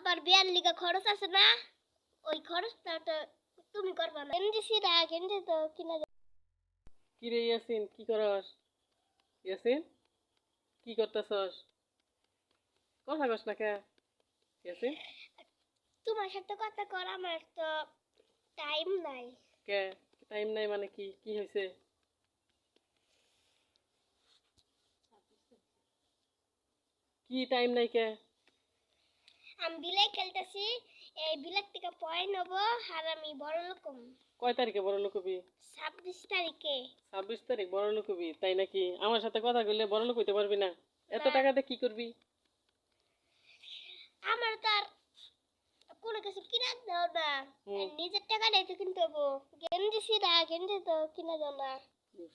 আবার বিয়ার লিগা খরচ আছে না? ওই খরচটা তো তুমি করবা না। গেঞ্জি সিরা গেঞ্জি তো কিনা। কি রে ইয়াসিন কি করস? ইয়াসিন কি করতেছস? কথা কস না কে? ইয়াসিন? তোমার সাথে কথা কর আমার তো টাইম নাই। কে? টাইম নাই মানে কি? কি হয়েছে কি টাইম নাই কে? আমি বিলাই খেলতেছি এই বিলের থেকে পয়েন্ট নেব আর আমি বড় লোক হব। কয় তারিখে বড় লোক হবি? ছাব্বিশ তারিখে। ছাব্বিশ তারিখ বড় লোক হবি তাই নাকি? আমার সাথে কথা কইলে বড় লোক হইতে পারবি না। এত। টাকাতে কি করবি? আমার তো আর কোনো কিছু কিনা দাও না। নিজের টাকা নেই তো কিনতে হব। গেঞ্জি সিরা গেঞ্জি তো কিনা দাও না।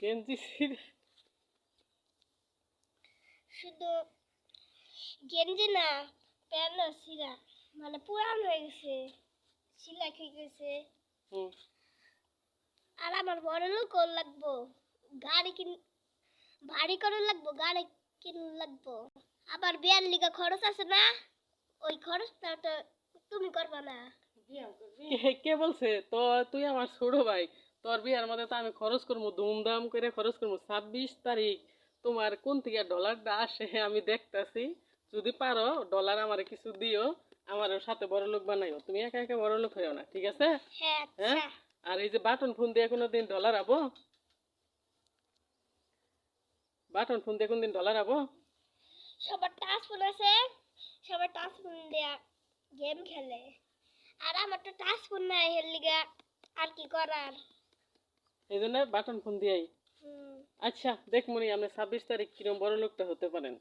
গেঞ্জি ছিঁড়ে- শুধু গেঞ্জি না মানে পুরান হয়ে গেছে। সিলাই গেছে। হুম। আর আমার বড় লোক লাগবো। গাড়ি কিন ভারী করে লাগবো গাড়ি কিন লাগবো। আবার বিয়ার লিগা খরচ আছে না? ওই খরচটা তো তুমি করবা না। কে- কে বলছে? তো তুই আমার ছোট ভাই। তোর বিয়ার মধ্যে তো আমি খরচ করব ধুমধাম করে খরচ করব। ছাব্বিশ তারিখ। তোমার কোন থেকে ডলারটা আসে আমি দেখতাছি। যদি পারো ডলার আমার কিছু দিও আমার সাথে বড় লোক বানাইও। তুমি একা একা বড় লোক হইও না ঠিক আছে? হ্যাঁ হ্যাঁ? আচ্ছা আর এই যে বাটন ফোন দিয়ে কোনোদিন ডলার আবো? বাটন ফোন দিয়ে কোনদিন ডলার আবো? সবার টাচ ফোন আছে সবার টাচ ফোন দেয়া গেম খেলে। আর আমার তো টাচ ফোন নাই এর লিগা আর কি করার? এই জন্য বাটন ফোন দিয়াই। আচ্ছা দেখ মনি আপনি ছাব্বিশ তারিখ কিরম বড় লোকটা হতে পারেন।